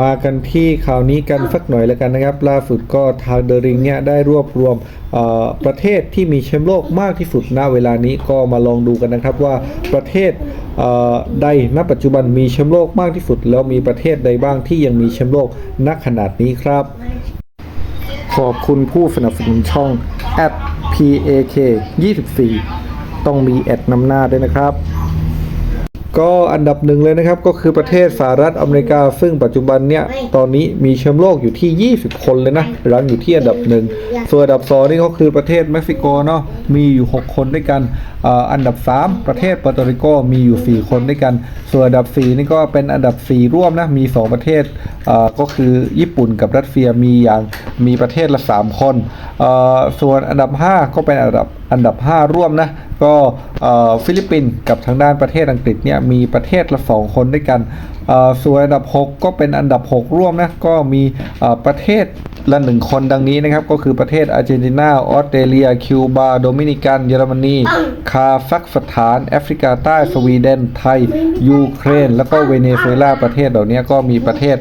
มากันที่ข่าวนี้กันสักหน่อยแล้วกันนะครับ ล่าสุดก็ทางเดริงเนี่ยได้รวบรวมประเทศที่มีแชมป์โลกมากที่สุดณเวลานี้ก็มาลองดูกันนะครับว่าประเทศใดณปัจจุบันมีแชมป์โลกมากที่สุด แล้วมีประเทศใดบ้างที่ยังมีแชมป์โลกณขนาดนี้ครับ ขอบคุณผู้สนับสนุนช่อง @pak 24 ต้องมีแอดนำหน้าด้วยนะครับ ก็อันดับหนึ่งเลยนะครับก็คือประเทศสหรัฐอเมริกา ซึ่งปัจจุบันเนี่ยตอนนี้มีแชมป์โลกอยู่ที่ 20 คนเลยนะรั้งอยู่ที่อันดับหนึ่งส่วนอันดับสองนี่ก็คือประเทศเม็กซิโกเนาะมีอยู่ 6 คนด้วยกันเอันดับ 3 ประเทศปาโตริโกมีอยู่ 4 คนด้วยกัน ส่วนอันดับ 4 นี่ก็เป็นอันดับ 4 ร่วมนะมี 2 ประเทศก็คือญี่ปุ่นกับรัสเซียมีอย่างมีประเทศละ 3 คน ส่วนอันดับ 5 ก็เป็นอันดับอันดับ 5 ร่วมนะก็ฟิลิปปินส์กับทางด้านประเทศอังกฤษเนี่ยมีประเทศละ 2 คนด้วยกันส่วนอันดับ 6 ก็เป็นอันดับ 6 ร่วมนะก็มีประเทศ ละหนึ่งคนดังนี้นะครับ ก็คือประเทศอาร์เจนตินา ออสเตรเลีย คิวบา โดมินิกัน เยอรมนี คาซัคสถาน แอฟริกาใต้ สวีเดน ไทย ยูเครน แล้วก็เวเนซุเอลา ประเทศเหล่านี้ก็มีประเทศ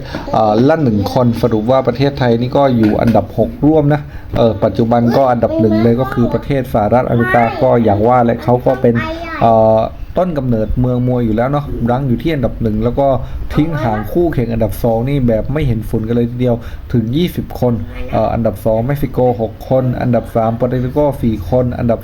ละหนึ่งคน สรุปว่าประเทศไทยนี่ก็อยู่อันดับ 6 ร่วมนะ เออ ปัจจุบันก็อันดับหนึ่งเลยก็คือประเทศสหรัฐอเมริกา ก็อย่างว่าและเขาก็เป็น เอ่อ ต้นกำเนิดเมืองมวยอยู่แล้วเนาะรั้งอยู่ที่อันดับหนึ่งแล้วก็ทิ้งห่างคู่แข่งอันดับสองนี่แบบไม่เห็นฝุ่นกันเลยทีเดียวถึง 20 คนอออันดับ 2 เม็กซิโก 6 คน อันดับ 3ปาร์ติโก4 คน อันดับ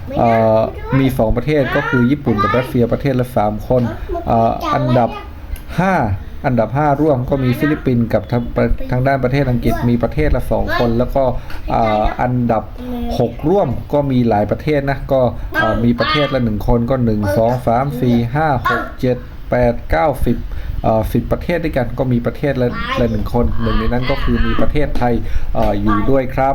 4มี 2 ประเทศก็คือญี่ปุ่นกับรัสเซียประเทศละ 3 คนอ่ออันดับ 5 อันดับ 5 ร่วมก็มีฟิลิปปินส์กับทางทางด้านประเทศอังกฤษมีประเทศละ 2 คน แล้วก็อันดับ 6 ร่วมก็มีหลายประเทศนะก็มีประเทศละ 1 คนก็ 1 2 3 4 5 6 7 8 9 10เอ่อ10ประเทศด้วยกันก็มีประเทศละละหนึ่งคนหนึ่งในนั้นก็คือมีประเทศไทยออยู่ด้วยครับ